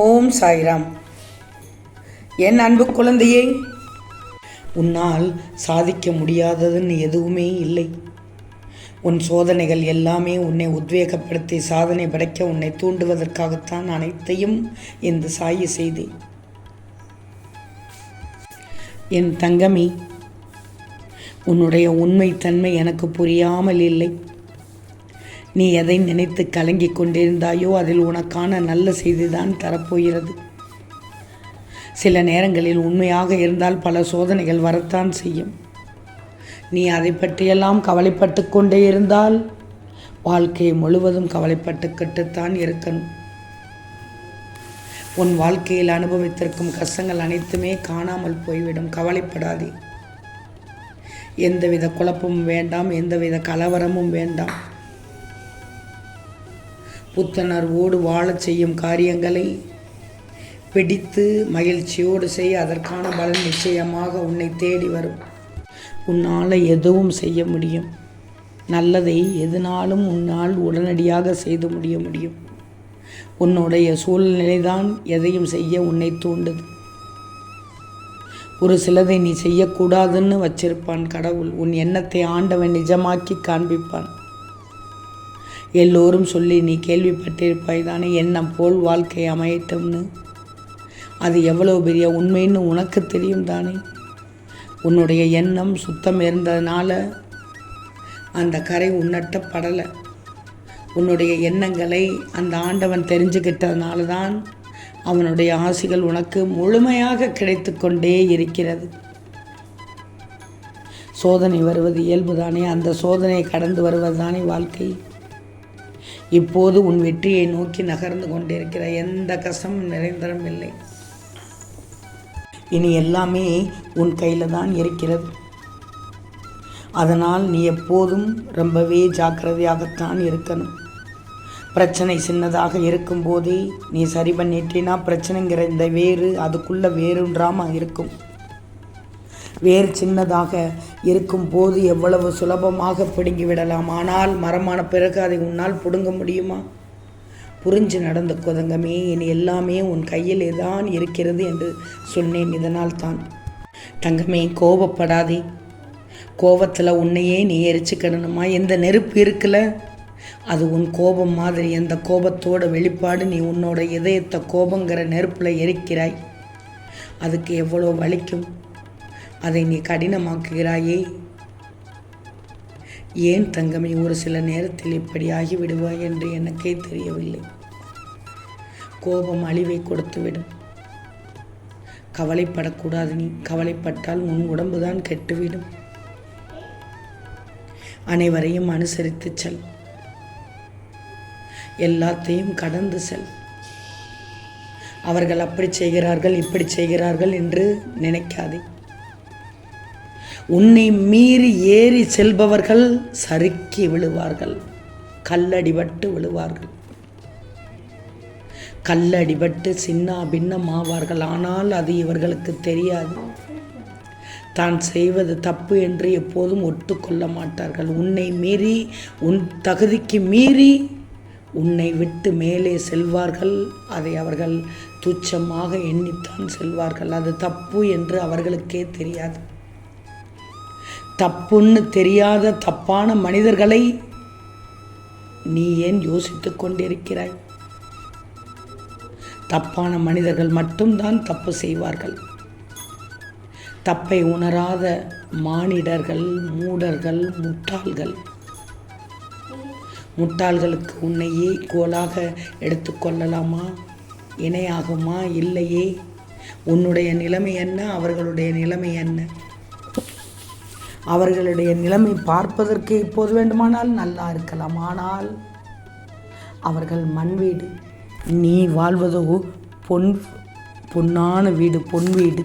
ஓம் சாய்ராம். என் அன்பு குழந்தையே உன்னால் சாதிக்க முடியாததுன்னு எதுவுமே இல்லை. உன் சோதனைகள் எல்லாமே உன்னை உத்வேகப்படுத்தி சாதனை படைக்க உன்னை தூண்டுவதற்காகத்தான் அனைத்தையும் இந்த சாய செய்தேன். என் தங்கமி உன்னுடைய உண்மைத்தன்மை எனக்கு புரியாமல் இல்லை. நீ எதை நினைத்து கலங்கி கொண்டிருந்தாயோ அதில் உனக்கான நல்ல செய்திதான் தரப்போகிறது. சில நேரங்களில் உண்மையாக இருந்தால் பல சோதனைகள் வரத்தான் செய்யும். நீ அதை பற்றியெல்லாம் கவலைப்பட்டு கொண்டே இருந்தால் வாழ்க்கை முழுவதும் கவலைப்பட்டுக்கிட்டுத்தான் இருக்கணும். உன் வாழ்க்கையில் அனுபவித்திருக்கும் கஷ்டங்கள் அனைத்துமே காணாமல் போய்விடும். கவலைப்படாதே. எந்தவித குழப்பமும் வேண்டாம் எந்தவித கலவரமும் வேண்டாம். புத்துணர்வோடு வாழச் செய்யும் காரியங்களை பிடித்து மகிழ்ச்சியோடு செய்ய அதற்கான பலன் நிச்சயமாக உன்னை தேடி வரும். உன்னால் எதுவும் செய்ய முடியும். நல்லதை எதுனாலும் உன்னால் உடனடியாக செய்து முடிய முடியும். உன்னுடைய சூழ்நிலை தான் எதையும் செய்ய உன்னை தூண்டுது. ஒரு சிலதை நீ செய்யக்கூடாதுன்னு வச்சிருப்பான் கடவுள். உன் எண்ணத்தை ஆண்டவன் நிஜமாக்கி காண்பிப்பான். எல்லோரும் சொல்லி நீ கேள்விப்பட்டிருப்பாய் தானே எண்ணம் போல் வாழ்க்கை அமையட்டும்னு. அது எவ்வளோ பெரிய உண்மைன்னு உனக்கு தெரியும் தானே? உன்னுடைய எண்ணம் சுத்தம் இருந்ததுனால அந்த கரை உன்னட்ட படலை உன்னுடைய எண்ணங்களை அந்த ஆண்டவன் தெரிஞ்சுக்கிட்டதுனால தான் அவனுடைய ஆசிகள் உனக்கு முழுமையாக கிடைத்து கொண்டே இருக்கிறது. சோதனை வருவது இயல்புதானே? அந்த சோதனையை கடந்து வருவது தானே வாழ்க்கை? இப்போது உன் வெற்றியை நோக்கி நகர்ந்து கொண்டிருக்கிற எந்த கஷ்டமும் நிரந்தரம் இல்லை. இனி எல்லாமே உன் கையில் தான் இருக்கிறது. அதனால் நீ எப்போதும் ரொம்பவே ஜாக்கிரதையாகத்தான் இருக்கணும். பிரச்சனை சின்னதாக இருக்கும்போதே நீ சரி பண்ணிட்டேன்னா பிரச்சனைங்கிற இந்த வேறு அதுக்குள்ளே வேறுன்றாமல் இருக்கும். வேறு சின்னதாக இருக்கும் போது எவ்வளவு சுலபமாக பிடுங்கி விடலாம் ஆனால் மரமான பிறகு அதை உன்னால் பிடுங்க முடியுமா? புரிஞ்சு நடந்து குதங்கமே இனி எல்லாமே உன் கையிலே தான் இருக்கிறது என்று சொன்னேன். இதனால் தான். தங்கமே கோபப்படாதே. கோபத்தில் உன்னையே நீ எரிச்சுக்கிடணுமா எந்த நெருப்பு இருக்குல்ல? அது உன் கோபம் மாதிரி. அந்த கோபத்தோட வெளிப்பாடு நீ உன்னோட இதயத்தை கோபங்கிற நெருப்பில் எரிக்கிறாய்? அதுக்கு எவ்வளோ வலிக்கும்? அதை நீ கடினமாக்குகிறாயே? ஏன் தங்கமே ஒரு சில நேரத்தில் இப்படி ஆகிவிடுவாய் என்று எனக்கே தெரியவில்லை. கோபம் அழிவை கொடுத்துவிடும். கவலைப்படக்கூடாது நீ. கவலைப்பட்டால் உன் உடம்பு தான் கெட்டுவிடும். அனைவரையும் அனுசரித்து செல். எல்லாத்தையும் கடந்து செல். அவர்கள் அப்படி செய்கிறார்கள் இப்படி செய்கிறார்கள் என்று நினைக்காதே. உன்னை மீறி ஏறி செல்பவர்கள் சறுக்கி விழுவார்கள். கல்லடிபட்டு விழுவார்கள். கல்லடிபட்டு சின்ன பின்னம் ஆவார்கள். ஆனால் அது இவர்களுக்கு தெரியாது. தான் செய்வது தப்பு என்று எப்போதும் ஒட்டுக்கொள்ள மாட்டார்கள். உன்னை மீறி உன் தகுதிக்கு மீறி உன்னை விட்டு மேலே செல்வார்கள். அதை அவர்கள் துச்சமாக எண்ணித்தான் செல்வார்கள். அது தப்பு என்று அவர்களுக்கே தெரியாது. தப்புன்னு தெரியாத தப்பான மனிதர்களை நீ ஏன் யோசித்து கொண்டிருக்கிறாய்? தப்பான மனிதர்கள் மட்டும்தான் தப்பு செய்வார்கள். தப்பை உணராத மானிடர்கள் மூடர்கள் முட்டாள்கள். முட்டாள்களுக்கு உன்னையே கோலாக எடுத்துக்கொள்ளலாமா இணையாகுமா? இல்லையே. உன்னுடைய நிலைமை என்ன? அவர்களுடைய நிலைமை என்ன? அவர்களுடைய நிலைமை பார்ப்பதற்கு இப்போது வேண்டுமானால் நல்லா இருக்கலாம். ஆனால் அவர்கள் மண் வீடு நீ வாழ்வதோ பொன் பொன்னான வீடு பொன் வீடு.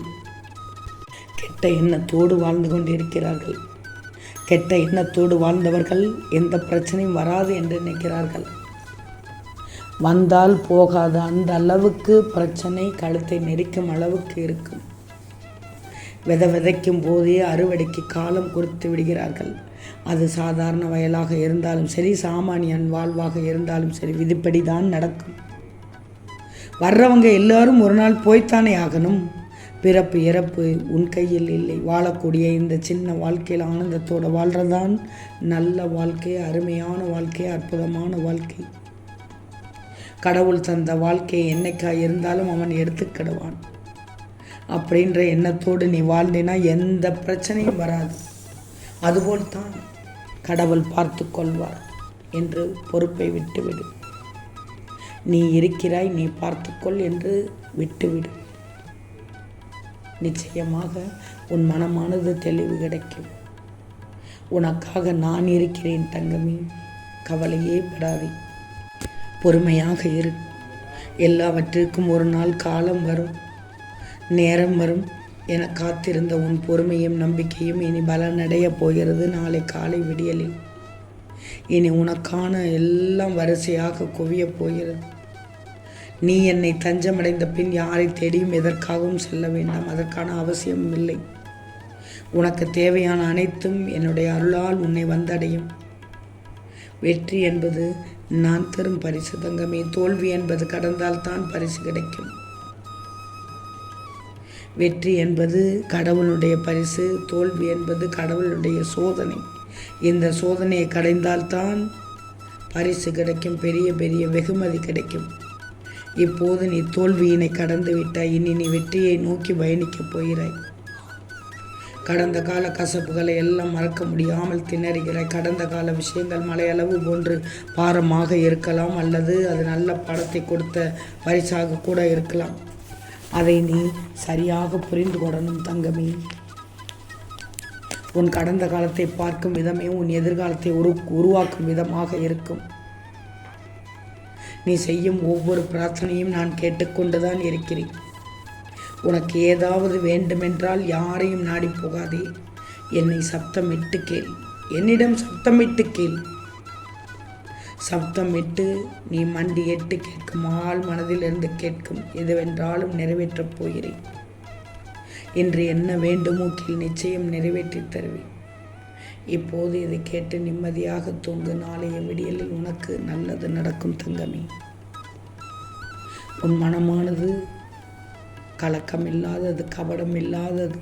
கெட்ட எண்ணத்தோடு வாழ்ந்து கொண்டிருக்கிறார்கள். கெட்ட எண்ணத்தோடு வாழ்ந்தவர்கள் எந்த பிரச்சனையும் வராது என்று நினைக்கிறார்கள். வந்தால் போகாத. அந்த அளவுக்கு பிரச்சனை கழுத்தை நெரிக்கும் அளவுக்கு இருக்கும். வித விதைக்கும் போதே அறுவடைக்கு காலம் கொடுத்து விடுகிறார்கள். அது சாதாரண வயலாக இருந்தாலும் சரி சாமானியன் வாழ்வாக இருந்தாலும் சரி விதிப்படி தான் நடக்கும். வர்றவங்க எல்லாரும் ஒரு நாள் போய்த்தானே ஆகணும். பிறப்பு இறப்பு உன் கையில் இல்லை. வாழக்கூடிய இந்த சின்ன வாழ்க்கையில் ஆனந்தத்தோடு வாழ்கிறதான் நல்ல வாழ்க்கை அருமையான வாழ்க்கை அற்புதமான வாழ்க்கை. கடவுள் தந்த வாழ்க்கை என்னைக்கா இருந்தாலும் அவன் எடுத்துக்கிடுவான் அப்படின்ற எண்ணத்தோடு நீ வாழ்ந்தினா எந்த பிரச்சனையும் வராது. அதுபோல் தான் கடவுள் பார்த்து கொள்வார் என்று பொறுப்பை விட்டுவிடு. நீ இருக்கிறாய் நீ பார்த்துக்கொள் என்று விட்டுவிடு. நிச்சயமாக உன் மனமானது தெளிவு கிடைக்கும். உனக்காக நான் இருக்கிறேன் தங்கமே கவலையே படாதே. பொறுமையாக இரு. எல்லாவற்றிற்கும் ஒரு நாள் காலம் வரும். நேரம் வரும் என காத்திருந்த உன் பொறுமையும் நம்பிக்கையும் இனி பலனடையப் போகிறது நாளை காலை விடியலில். இனி உனக்கான எல்லாம் வரிசையாக குவியப் போகிறது. நீ என்னை தஞ்சமடைந்த பின் யாரை தேடியும் எதற்காகவும் செல்ல வேண்டாம். அதற்கான அவசியம் இல்லை. உனக்கு தேவையான அனைத்தும் என்னுடைய அருளால் உன்னை வந்தடையும். வெற்றி என்பது நான் தரும் பரிசு தங்கமே. தோல்வி என்பது கடந்தால் தான் பரிசு கிடைக்கும். வெற்றி என்பது கடவுளுடைய பரிசு தோல்வி என்பது கடவுளுடைய சோதனை. இந்த சோதனையை கடைந்தால்தான் பரிசு கிடைக்கும் பெரிய பெரிய வெகுமதி கிடைக்கும். இப்போது நீ தோல்வியினை கடந்து விட்டாய் இனி நீ வெற்றியை நோக்கி பயணிக்கப் போகிறாய். கடந்த கால கசப்புகளை எல்லாம் மறக்க முடியாமல் திணறுகிறாய். கடந்த கால விஷயங்கள் மலையளவு போன்று பாரமாக இருக்கலாம் அல்லது அது நல்ல படத்தை கொடுத்த பரிசாக கூட இருக்கலாம். அதை நீ சரியாக புரிந்து கொள்ளணும் தங்கமே. உன் கடந்த காலத்தை பார்க்கும் விதமே உன் எதிர்காலத்தை உரு உருவாக்கும் விதமாக இருக்கும். நீ செய்யும் ஒவ்வொரு பிரார்த்தனையும் நான் கேட்டுக்கொண்டுதான் இருக்கிறேன். உனக்கு ஏதாவது வேண்டுமென்றால் யாரையும் நாடி போகாதே. என்னை சப்தமிட்டு கேள். என்னிடம் சப்தமிட்டு கேள். சப்தமிட்டு நீ மண்டி எட்டு கேட்கும் ஆள் மனதிலிருந்து கேட்கும் எதுவென்றாலும் நிறைவேற்றப் போகிறேன். என்று என்ன வேண்டுமோ கீழ் நிச்சயம் நிறைவேற்றித் தருவேன். இப்போது இதை கேட்டு நிம்மதியாக தூங்கு நாளைய விடியலில் உனக்கு நல்லது நடக்கும் தங்கமே. உன் மனமானது கலக்கம் இல்லாதது கபடம் இல்லாதது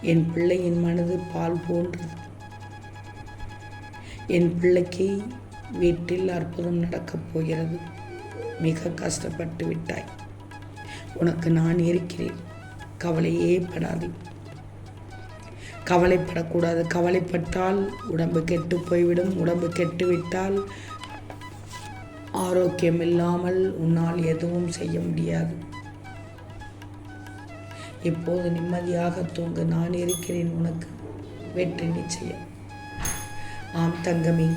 என் பிள்ளையின் மனது பால் போன்றது. என் பிள்ளைக்கு வீட்டில் அற்புதம் நடக்கப் போகிறது. மிக கஷ்டப்பட்டு விட்டாய். உனக்கு நான் இருக்கிறேன். கவலையே படாது. கவலைப்படக்கூடாது. கவலைப்பட்டால் உடம்பு கெட்டு போய்விடும். உடம்பு கெட்டுவிட்டால் ஆரோக்கியம் இல்லாமல் உன்னால் எதுவும் செய்ய முடியாது. இப்போது நிம்மதியாக தூங்கு. நான் இருக்கிறேன் உனக்கு. வெற்றி நிச்சயம். ஆம் தங்கமே.